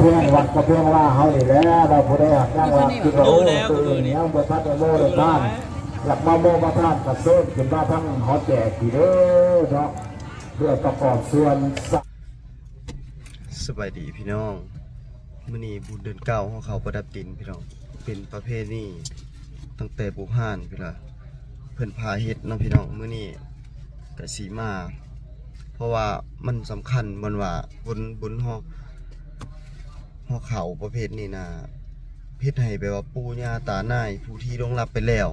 เพื่อนวัดกับเพื่อนว่าเฮานี่แหละเราผู้ใดหักนั่งว่าคือเราตื่นยังบ่ทันได้โมเลยท่านอยากมาโมมาท่านกระเซิร์ขึ้นมาทั้งหอแจกทีเด้อเนาะเพื่อประกอบส่วนสสบายดีพี่น้องมื้อนี้บุญเดือนเก้าของเขาประดับดินพี่น้องเป็นประเพณีตั้งแต่ปูพานพี่ละเพิ่นพาเฮ็ดเนาะพี่น้องมื้อนี้ก็สีมา เพราะว่ามันสำคัญมันว่าบุญบุญฮอ กฮอเขาประเภทนี้นะเฮ็ดให้แบบว่าปู่ย่าตานายผู้ที่ลงลับไปแล้ว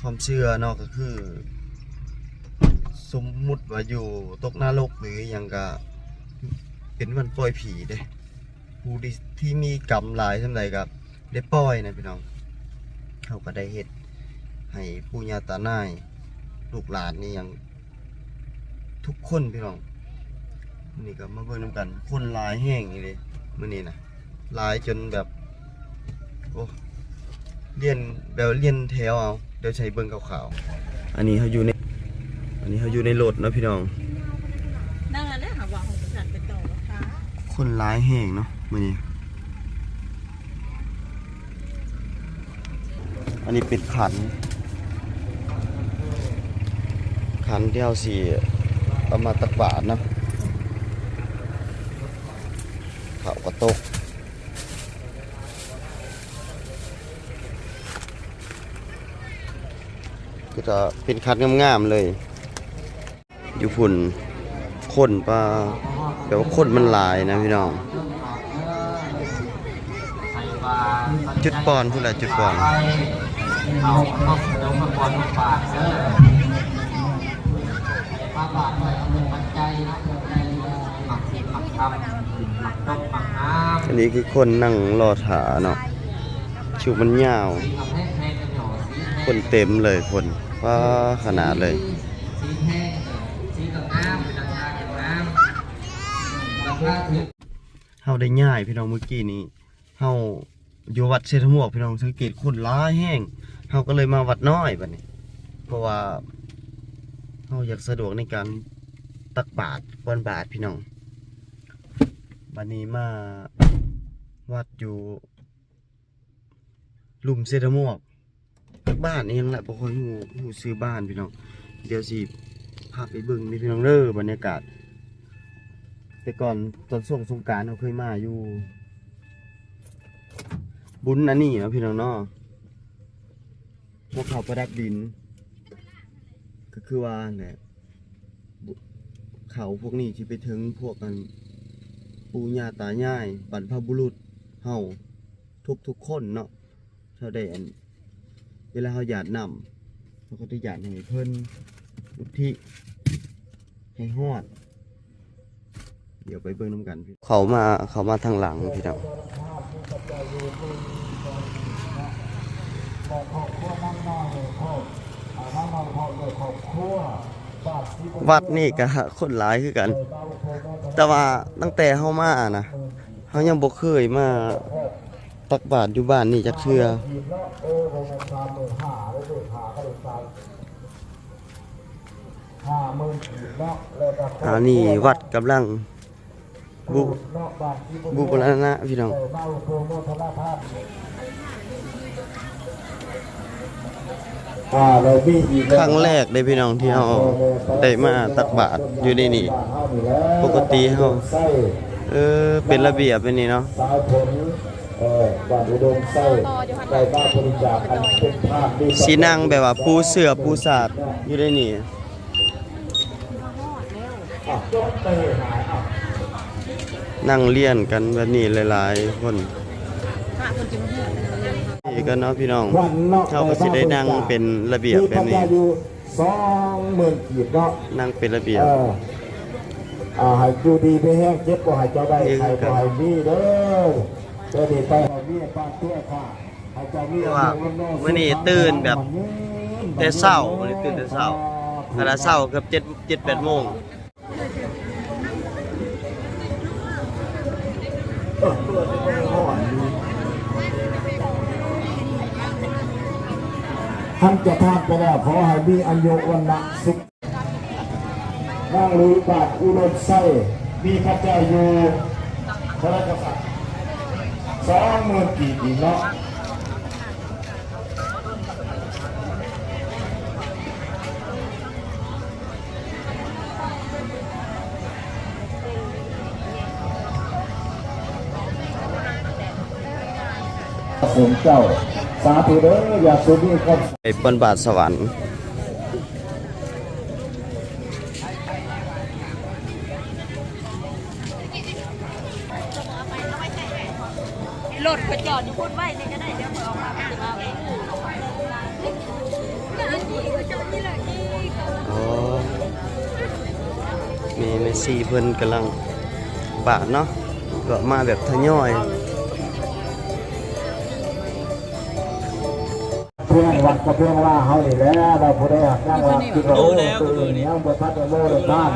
ความเชื่อเนาะก็คือ สมมุติว่าอยู่ตกนรกหรือยังก็เป็นวันปล่อยผีเด้ผู้ที่ที่มีกรรมหลายสำใดกับได้ปล่อยนะพี่น้องเขาก็ได้เฮ็ดให้ปู่ย่าตานายลูกหลานนี่ยังทุกคนพี่น้องนี้ก็มาเบิ่งนำกันคนหลายแห้งนี่เลย มื้อนี้นะหลายจนแบบโอ้เรียนแบบเรียนแถวเอาเดี๋ยวใช้เบิ่งขาวๆอันนี้เขาอยู่ใน อันนี้เขาอยู่ในรถเนาะพี่น้องนั่งอันนี้หาว่าของประจันเป็นต่อราคาคนร้ายแห้งเนาะมื้อนี้อันนี้เป็นขัน ขันที่เอาสีเอามาตักบาทเนาะเขาว ก็ตกก็จะเป็นคันงามๆเลย อยู่ฝุ่นคนปลาแปลว่าคนมันลายนะพี่น้อง จุดปอนพูดอะไรจุดปอนเอาเอาเดี๋ยวมาก่อนมาฝากเด้อ อันนี้คือคนนั่งรอถาเนาะชิวมันยาว คนเต็มเลยคนว่าขนาดเลยเป็นราคากับน้ำราคาถึงเฮาได้ง่ายพี่น้องเมื่อกี้นี้เฮาอยู่วัดเชษฐมวกพี่น้องสังเกตคนหลาแห้งเฮาก็เลยมาวัดน้อยบัดนี้ เพราะว่าเฮาอยากสะดวกในการตักบาตรกวนบาตรพี่น้อง บัดนี้มาวัดอยู่หลุมเชษฐมวกบ้านนี่ยังแหละบ่ค่อยฮู้ฮู้ซื้อบ้านพี่น้อง เดี๋ยวสิพาไปเบิ่งนี่พี่น้องเด้อบรรยากาศ แต่ก่อนตอนช่วงสงการเราเคยมาอยู่ บุญอันนี้นะพี่น้องเนาะพวกเขาประดับดิน ก็คือว่าเนี่ยเขาพวกนี้ที่ไปถึงพวกกัน ปูญาตายายบรรพบุรุษเฮาทุกทุกๆคนเนาะเท่าได้อันเวลาเขาหยาดนำเขาก็จะหยาดให้เพิ่นอุทิให้ฮอด เดี๋ยวไปเบิ่งน้ำกันพี่เขามาเขามาทางหลังพี่น้องวั วัดนี่ก็คนหลายคือกัน แต่ว่าตั้งแต่เฮามานะเฮายังบ่เคยมาตักบาตรอยู่บ้านนี่จักเทื่ออันนี้วัดกำลังบุบุปรณะพี่น้อง ครั้งแรกเลยพี่น้องที่เฮาได้มาตักบาตรอยู่ในนี่ปกติเฮาเออเป็นระเบียบเป็นนี่เนาะบ้านอุดมไส้ใต้บ้านบริจาคอันเป็นภาพดีสีนั่งแบบว่าปูเสือปูสาดอยู่ในนี่นั่งเลียนกันแบบนี้หลาย ๆ คน อเลยนี่ก็เนาะพี่น้องวันนอกเขาก็สิได้นั่งเป็นระเบียบแบบมีนี้ปัจจัยอยู่สองหมื่นกีบเนาะนั่งเป็นระเบียบเอออ่าให้อยู่ดีไปแห้งเจ็บก็ให้เจ้าได้นี่ใครคือก็กันให้มีเด้อเจ้าดีไปให้มีป้านตัวค่ะให้เจ้ามีแต่ว่ามื้อนี้ตื่นแบบแต่เช้ามื้อนี้ตื่นแต่เช้าขณะเช้าเกือบ7 7 8โมง ท่านจะทานไปแล้วขอให้มีอายุวันนะสุขนั่งรือบาทอุดมไส้มีพระเจ้าอยู่พระราชกษัตริย์สองหมื่นกีบอีเนาะเสียงเจ้า สาธุเด้ออย่าสุดนี่ครับไปบนบาทสวรรค์รถเขาจอดอยู่พูดไว้นี่ก็ได้เดี๋ยวเผื่อออกมาจะมาเองอันนี้เขาจอดที่ไหนนี่อ๋อมีเมสซี่เพิ่นกำลังบาทเนาะก็มาแบบทะยอย กับเพื่อนว่าเขานี่แหล้วเราผู้ได้หักนั่งวัดที่เราตื่นเนี้ยบนพัดโมเลยท่าน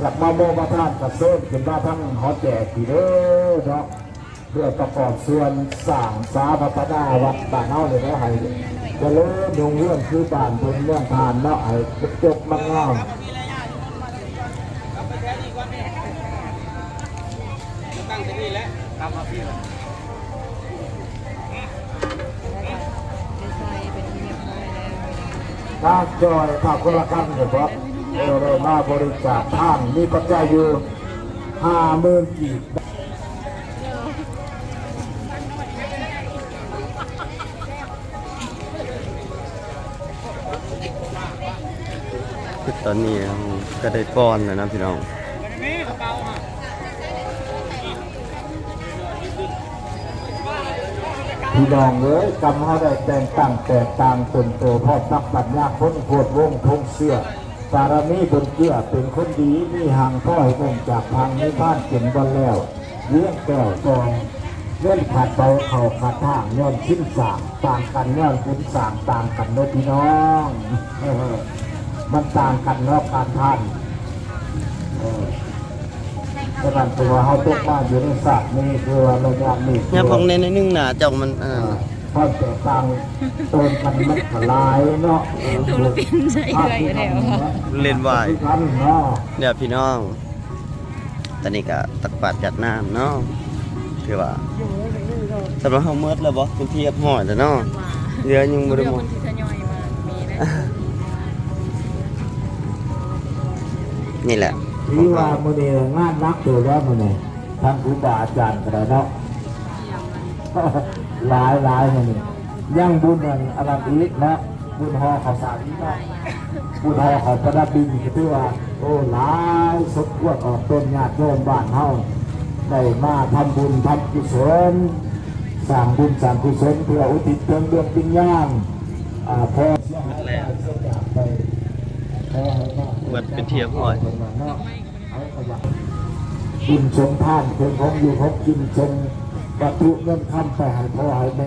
หลักมาโมมาท่านกับเส้นขึ้นมาทั้งหอแจกทีเด้อเนาะเพื่อประกอบส่วนสั่งสาพัฒนาวัดบ้านเฮาเลยนะให้จะเลิ่มดงเรื่องคือบ้านบนเรื่องทานเนาะให้จบๆมากงที่นี่แล้วทำมาม ทางจอยภาคคนละคำเห็นปะเออเลยมาบริจาคท่างมีปัจจัยอยู่ห้าหมื่นกีบคือตอนนี้ก็ได้ป้อนแล้วนะพี่น้อง พี่น้องเอ้ยกำเขาได้แต่งตั้งแต่ต่างคนโตพ่อตักปัญญาคนโคตรวงทงเสื้อสารมีบนเกื้อเป็นคนดีมีห่างพ่อให้คงจากทางนิพพานเก็นบอลแล้วเลี้ยงแก้วตองเล่นขาดเบาเข่าขาดทางย้อนชิ้นสามต่างกันย้อนคุณสามต่างกันเนอะพี่น้องมันต่างกันเนาะการท่านเออ ประกันตัวเขาตกบ้านอยู่ในสระนี่คือว่าระยะนี้เนี่ยพงในนิดนึงนะเจ้ามันอ่าความแตกต่างต้นกันมันทลายเนาะตัวละเป็นใช่เลยอยู่แล้วค่ะเล่นวายกันเนาะเดี๋ยวพี่น้อง ตอนนี้ก็ตักบาตรจัดน้ำเนาะคือว่าสำหรับเฮาเมิดแล้วบ่เป็นที่เรียบร้อยแล้วเนาะเหลือยังบ่ได้เรื่องหมคดนที่ทยอยมามีนะนี่แหละ ที่ว่ามือนี้งานนักตัวแล้วมือนี้ทั้งครูบาอาจารย์ก็ได้เนาะหลายหลายมือนี้ยังบุญอันอลันอีกนะบุญฮอข้าสารอีกเนาะบุญฮอข้าประดับดินก็ถือว่าโอ้หลายสมควรออกต้นญาติโยมบ้านเฮาได้มาทำบุญทำกุศลสร้างบุญสร้างกุศลเพื่ออุทิศเพื่อดวงวิญญาณอ่าพอเสียหายแล้วจากไปขอ วัดเป็นเทียมหอยกินชมท่านเป็นของอยู่ของกินชมประตูเงินคำไปให้พ่อให้แม่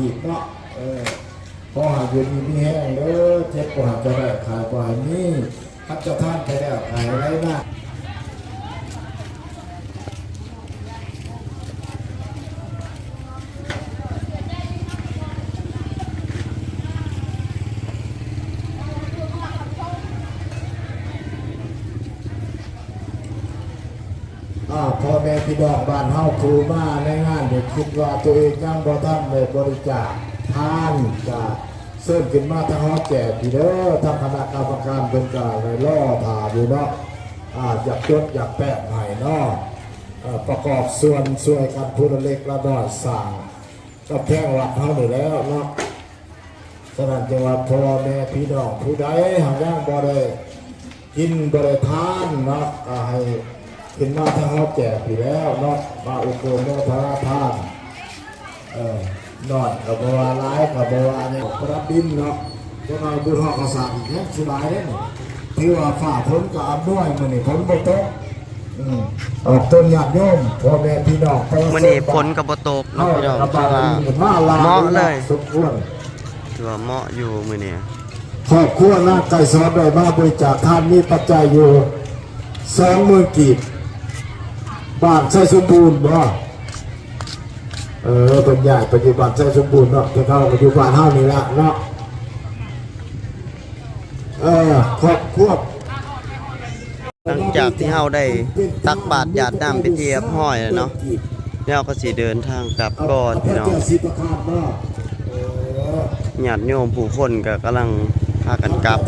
องหมื่นกีบเนาะเออพอหาเย็นมีแห้งเด้อเจ็บกว่าจะได้ขายกว่านี้ทับจะท่านไปแล้วขายไรนะาพ่อแม่พี่น้องบ้านเฮาครูมาในงานเด็กคิดว่าตัวเองยังบ่ทันได้บริจาคทานจะเสร์ฟขึ้นมาทางฮอดแจกพี่เด้อทางคณะกรรมการเป็นกางในล่อถาอยู่เนาะอาอยากจดอยากแปะให้เนาะประกอบส่วนช่วยกันผู้ละเล็กละน้อยสร้างกับแพงวัดเฮานี่แล้วเนาะฉะนั้นจังหวัดพ่อแม่พี่น้องผู้ใดหาย่างบ่ได้กินบ่ได้ทานเนาะก็ให้ ขึ้นมาทางฮอดแจกพี่แล้วเนาะมาอุปโภคทานทานเออนอนกับบัวร้ายกับบัวเนี่ยรับดินเนาะจะมาบุญหอกกระสังอีกเนี่ยสบายเลยที่ว่าฝ่าพ้นกับอับด้วยมันนี่พ้นบ่ตกอืมออกต้นหยาดโยมพ่อแม่พี่น้องมื้อนี้ฝนก็บ่ตกเนาะพี่น้องถือว่ามาลาเหมาะเลยสมควรถือว่าเหมาะอยู่มื้อนี้ครอบครัวนาไก่สอนได้มาบริจาคทานมีปัจจัยอยู่สองหมื่นกีบ บ้านใช้สมบูรณ์บ่เออเป็นใหญ่ปัจจุบันใช้สมบูรณ์เนาะจะเข้าปัจจุบันเท่านี้ละเนาะเออครอบครัวหลังจากที่เฮาได้ตักบาตรหยาดน้ำไปเทียบห้อยแล้วเนาะแล้วเราก็สิเดินทางกลับก่อนพี่น้องเาพระเจ้าสิประคาตเนาะเออญาติโยมผู้คนก็กำลัง พากันกลับ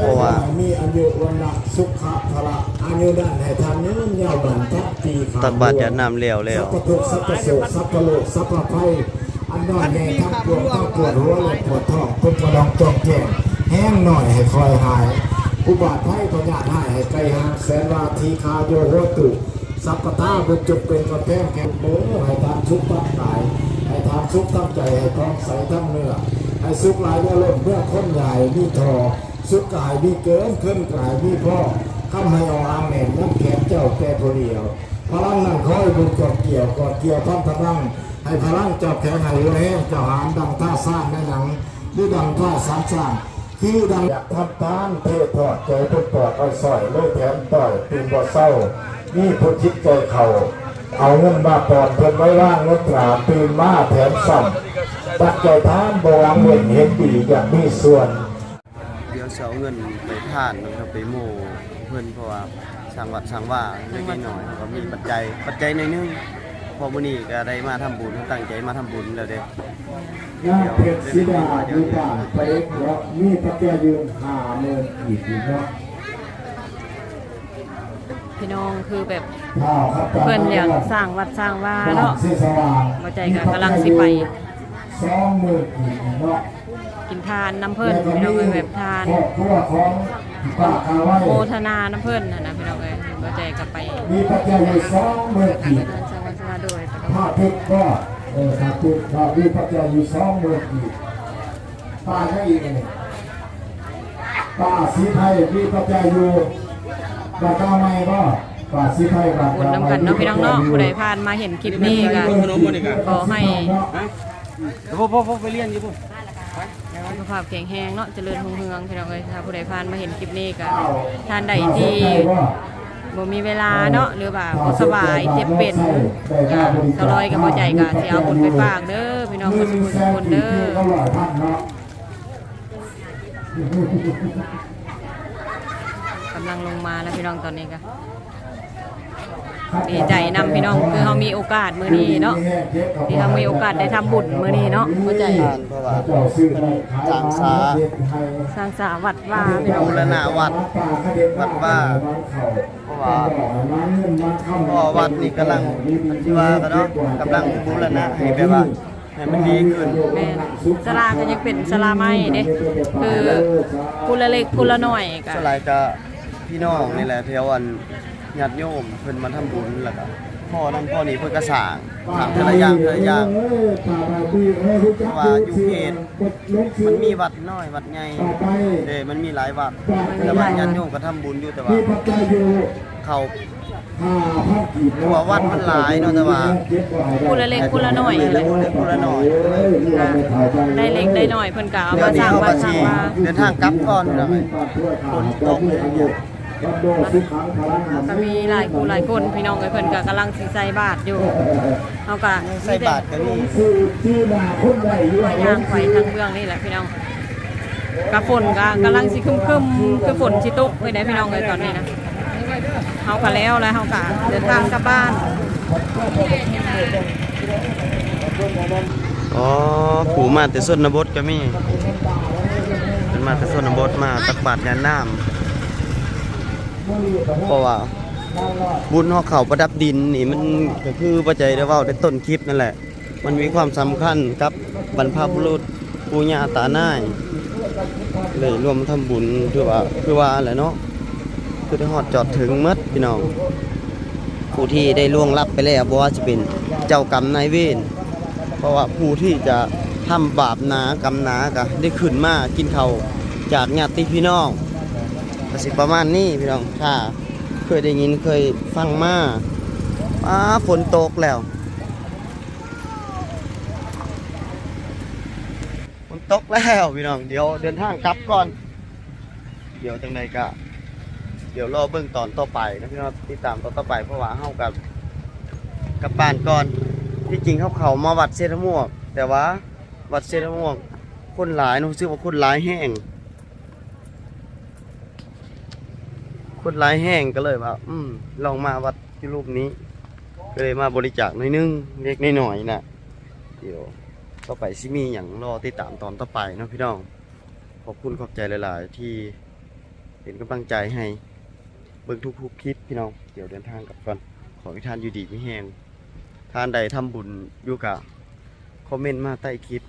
เพราะว่ามีอายุวันละสุขะพละอายุด้านให้ทานยืนยาวบันทัดปีขาตักบาตรหยาดน้ำแล้วแล้วสัพพทุกข์สัพพโศกสัพพโลกสัพพภัยอันน้อยแน่ทั้งปวดทั้งปวดหัวและปวดท้องทุกกระดองจองแก่แห้งหน่อยให้คอยหายผู้บาดไพ่พญาติให้ให้ไกลห่างแสนวาทีคาโยโหตุสัพพตาบุญจุเป็นกระแพงแข็งเด้อให้ทานชุกตั้งกายให้ทานชุกตั้งใจให้ท้องใสทั้งเนื้อ ให้สุขหลายเมื่อล่มเมื่อค้นใหญ่มีทอสุขกายมีเกินขึ้นกายมีพ่อข้ามให้เอาอางแหน่น้ำแข็งเจ้าแก่ผู้เดียวพลังนั่งคอยบุญกอดเกี่ยวกอดเกี่ยวพันพลังให้พลังเจ้าแข็งให้เรือแห้งเจ้าหามดังท่าสร้างในหนังหรือดังท่าสามสร้างคือดังอยากทำตานเททอดใจพุทธอดเอาสอยเลยแถมต่อยตีนบ่เศร้านี่พุทธิใจเข่า เอาเงินมาปอดเพิ่นไว้ว่างเงินตราปีนมาแถมซ่อมตักใจทานบหวังเห็นเห็นดีอยากมีส่วน เดี๋ยวสิเช้าเงินไปทานนะครับไปโมเพิ่นเพราะว่าสร้างวัดสร้างว่าเล็กๆน้อยๆก็มีปัจจัยปัจจัยหน่อยหนึงพอมื้อนี้ก็ได้มาทำบุญตั้งใจมาทำบุญแล้วเด้งานเพชรสิดาดูบ้านไปเอกเพราะมีพระแก้วยืนหาเมืองอีกทีเนาะ พี่น้องคือแบบเพิ่อนอยากสร้างวัดสร้างว่าเนาะสีสว่าใจก็กำลังสิไปกินทานน้ำเพิ่อนพี่น้องเอ้ยแบบทานโมทนาน้ำเพิ่นน่ะนะพี่น้องเอ้ยบ่ใจก็ไปมีพระแก้วยืนสองหมื่อกทานสวัสดิ์โดยผ้าเพชรก็เออผ้าเพชรผ้ามีพระแก้วยืนสองหมื่นอีกป้าได้อีกเนี่ยป้าสีไทยมีพระแก้วอยู่ บาดกาไม่ก็ป้าสีไทยบาดบุญกานํกันเนาะพี่น้องเนาะผู้ใดผ่านมาเห็นคลิปนี้ก็ขอให้พ่อพ่อพ่อไปเรียนอยู่พุ่นสุขภาพแข็งแรงเนาะเจริญรุ่งเรืองพี่น้องเอ้ยถ้าผู้ใดผ่านมาเห็นคลิปนี้ก็ท่านใดที่บ่มีเวลาเนาะหรือว่าบ่สบายเจ็บเป็นก็สลอยกับบ่ใจก็สิเอาบุญไปฝากเด้อพี่น้องทุกคนทุกคนเด้อำลังลงมาแล้วพี่น้องตอนนี้ก็ดีใจนำพี่น้องคือเฮามีโอกาสมื้อนี้เนาะที่เฮามีโอกาสได้ทำบุญมื้อนี้เนาะบ่ใจเพราะว่าจางสาสร้างสาวัดว่าพี่น้องบูรณะวัดวัดว่าเพราะว่าเพราะว่าวัดนี่กำลังที่ว่าก็เนาะกำลังบูรณะให้แบบว่าให้มันดีขึ้นแม่นสลาก็ยังเป็นสลาไม้เด้คือกุละเล็กกุละน้อยก็สลายก็ พี่น้องนี่แหละแถวอันญาติโยมเพิ่นมาทำบุญแล้วก็พ่อนั่นพ่อนี่เพิ่นก็สร้างสร้างแต่ละอย่างแต่ละอย่างเพราะว่าอยู่เขตมันมีวัดน้อยวัดใหญ่เด้มันมีหลายวัดแต่ว่าญาติโยมก็ทำบุญอยู่แต่ว่าที่พระเจ้าอยู่เขาห้าพันกีบหัววัดมันหลายเนาะแต่ว่ากุละเล็กกุละน้อยเล็กเล็กคนละหน่อยได้เล็กได้น้อยเพิ่นก็เอาเดี๋ยวมาสนี้ร้างเขาวัก็ดสร้าสิงว่า เดินทางกลับก่อนพี่น้องเอ้ยฝนตกเลยเนี่ย ก็มีหลายคู่หลายคนพี่น้องเอ้ยเพิ่นก็กำลังสิใส่บาตรอยู่เฮาก็ใส่บาตรก็มีที่นาคนใหญ่อย่าย่างไปทางเบื้องนี่แหละพี่น้องกระฝนก็กำลังสิครึมคือฝนสิตกไว้ได้พี่น้องเอ้ยตอนนี้นะเฮาก็แล้วแล้วเฮาก็เดินทางกลับบ้านอ๋อผูมาแต่ส้นนบทก็มีเป็นมาแต่ส่วนบทมาตักบาตรยานน้ำ เพราะว่าบุญฮอกเขาประดับดินนี่มันก็คือปัจจัยได้ว่าในต้นคลิปนั่นแหละ มันมีความสำคัญกับบรรพบุรุษปู่ย่าตาหน้ายเลยรวมทำบุญคือว่าคือว่าแหละเนาะคือได้ฮอดจอดถึงหมดพี่น้องผู้ที่ได้ล่วงลับไปแล้วบ่ว่าจะเป็นเจ้ากรรมนายเวรเพราะว่าผู้ที่จะทำบาปหนากรรมหนาก็ได้ขึ้นมากินเขาจากญาติพี่น้อง ก็สิประมาณนี้พี่น้องถ้าเคยได้ยินเคยฟังมาอ้าฝนตกแล้วฝนตกแล้วพี่น้องเดี๋ยวเดินทางกลับก่อน เดี๋ยวจังใดก็เดี๋ยวรอเบิ่งตอนต่อไปนะพี่น้องติดตามตอนต่อไปเพราะว่าเฮากับกับบ้านก่อนที่จริงเขาเขามาวัดเซรม่วงแต่ว่าวัดเซรม่วงคนหลายรู้สึกว่าคนหลายแห้ง คนหลายแห้งก็เลยว่าอืมลองมาวัดที่รูปนี้ ก็เลยมาบริจาคหน่อยนึงเล็กน้อยๆนะเดี๋ยวต่อไปสิมีอย่างรอติดตามตอนต่อไปเนาะพี่น้อง ขอบคุณขอบใจหลาย ๆ ที่เป็นกำลังใจให้เบิ่งทุกๆคลิปพี่น้อง เดี๋ยวเดินทางกลับก่อนขอให้ท่านอยู่ดีไม่แห้งท่านใดทำบุญอยู่กับคอมเมนต์มาใต้คลิป